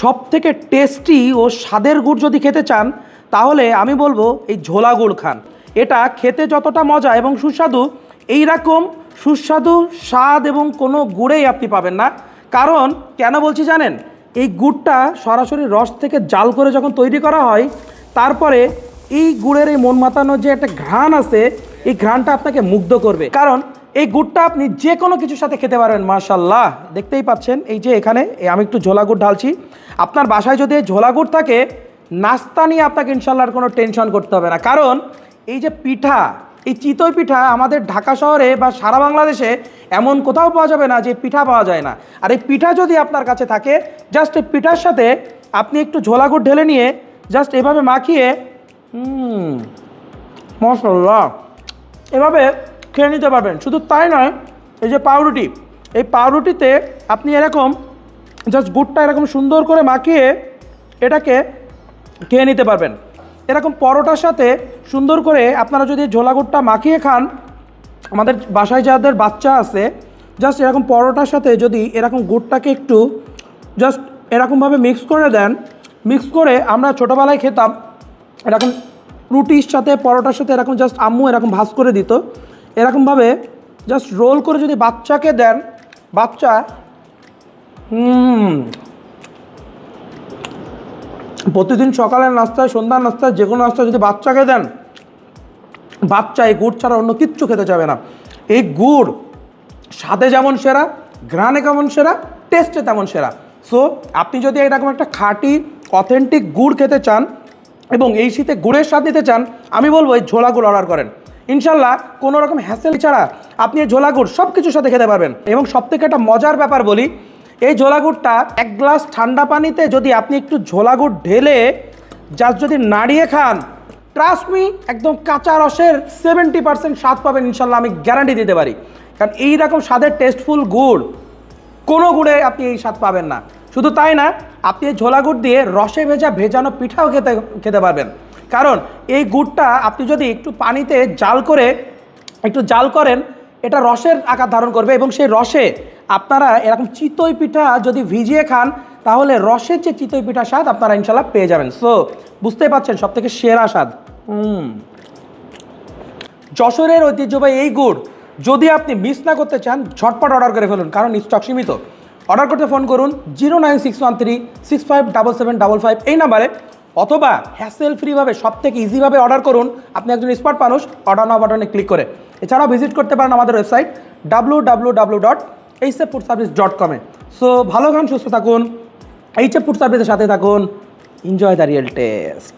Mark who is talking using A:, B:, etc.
A: সব থেকে টেস্টি ও স্বাদের গুড় যদি খেতে চান, তাহলে আমি বলব এই ঝোলা গুড় খান। এটা খেতে যতটা মজা এবং সুস্বাদু, এই রকম সুস্বাদু স্বাদ এবং কোনো গুড়েই আপনি পাবেন না। কারণ, কেন বলছি জানেন? এই গুড়টা সরাসরি রস থেকে জাল করে যখন তৈরি করা হয়, তারপরে এই গুড়ের এই মন মাতানো যে একটা ঘ্রাণ আছে, এই ঘ্রাণটা আপনাকে মুগ্ধ করবে। কারণ এই গুড়টা আপনি যে কোনো কিছুর সাথে খেতে পারবেন মাশাল্লাহ দেখতেই পাচ্ছেন, এই যে এখানে আমি একটু ঝোলা গুড় ঢালছি। আপনার বাসায় যদি ঝোলা গুড় থাকে, নাস্তা নিয়ে আপনাকে ইনশাল্লাহ কোনো টেনশন করতে হবে না। কারণ, এই যে পিঠা, এই চিতই পিঠা আমাদের ঢাকা শহরে বা সারা বাংলাদেশে এমন কোথাও পাওয়া যাবে না যে পিঠা পাওয়া যায় না। আর এই পিঠা যদি আপনার কাছে থাকে, জাস্ট এই পিঠার সাথে আপনি একটু ঝোলা গুড় ঢেলে নিয়ে জাস্ট এভাবে মাখিয়ে মশলা এভাবে খেয়ে নিতে পারবেন। শুধু তাই নয়, এই যে পাউরুটি, এই পাউরুটিতে আপনি এরকম জাস্ট গুড়টা এরকম সুন্দর করে মাখিয়ে এটাকে খেয়ে নিতে পারবেন। এরকম পরোটার সাথে সুন্দর করে আপনারা যদি ঝোলা গুড়টা মাখিয়ে খান, আমাদের বাসায় যাদের বাচ্চা আছে জাস্ট এরকম পরোটার সাথে যদি এরকম গুড়টাকে একটু জাস্ট এরকমভাবে মিক্স করে দেন মিক্স করে আমরা ছোটোবেলায় খেতাম, এরকম রুটির সাথে, পরোটার সাথে এরকম জাস্ট আম্মু এরকম ভাজ করে দিত। এরকমভাবে জাস্ট রোল করে যদি বাচ্চাকে দেন, বাচ্চা প্রতিদিন সকালের নাস্তায়, সন্ধ্যার নাস্তায়, যে কোনো নাস্তায় যদি বাচ্চাকে দেন, বাচ্চা এই গুড় ছাড়া অন্য কিচ্ছু খেতে যাবে না। এই গুড় স্বাদে যেমন সেরা গ্রানে কেমন সেরা, টেস্টে তেমন সেরা। সো আপনি যদি এরকম একটা খাঁটি অথেন্টিক গুড় খেতে চান এবং এই শীতে গুড়ের স্বাদ নিতে চান, আমি বলব এই ঝোলা গুড় অর্ডার করেন। ইনশাল্লাহ কোনো রকম হ্যাসেল ছাড়া আপনি এই ঝোলা গুড় সব কিছুর সাথে খেতে পারবেন। এবং সবথেকে একটা মজার ব্যাপার বলি, এই ঝোলা গুড়টা এক গ্লাস ঠান্ডা পানিতে যদি আপনি একটু ঝোলা গুড় ঢেলে জাস্ট যদি নাড়িয়ে খান ট্রাস্ট মি একদম কাঁচা রসের সেভেন্টি পার্সেন্ট স্বাদ পাবেন ইনশাল্লাহ, আমি গ্যারান্টি দিতে পারি। কারণ এই রকম স্বাদের টেস্টফুল গুড়, কোনো গুড়ে আপনি এই স্বাদ পাবেন না। শুধু তাই না, আপনি এই ঝোলা গুড় দিয়ে রসে ভেজা ভেজানো পিঠাও খেতে খেতে পারবেন। কারণ এই গুড়টা আপনি যদি একটু পানিতে জাল করে একটু জাল করেন, এটা রসের আকার ধারণ করবে এবং সেই রসে আপনারা এরকম চিতই পিঠা যদি ভিজিয়ে খান, তাহলে রসের যে চিতই পিঠা স্বাদ আপনারা ইনশাল্লাহ পেয়ে যাবেন। সো বুঝতেই পারছেন সব থেকে সেরা স্বাদ। হুম। যশোরের ঐতিহ্যবাহী এই গুড় যদি আপনি মিস না করতে চান, ঝটপট অর্ডার করে ফেলুন, কারণ স্টক সীমিত। অর্ডার করতে ফোন করুন zero nine six one three six five double seven double five এই নাম্বারে অথবা হ্যাসেল ফ্রিভাবে সব থেকে ইজিভাবে অর্ডার করুন। আপনি একজন স্মার্ট মানুষ অর্ডার নাও বাটনে ক্লিক করে। এছাড়াও ভিজিট করতে পারেন আমাদের website W W W dot HF food service dot কমে সো ভালো খান, সুস্থ থাকুন। এইচএফ ফুড সার্ভিসের সাথে থাকুন। Enjoy the real test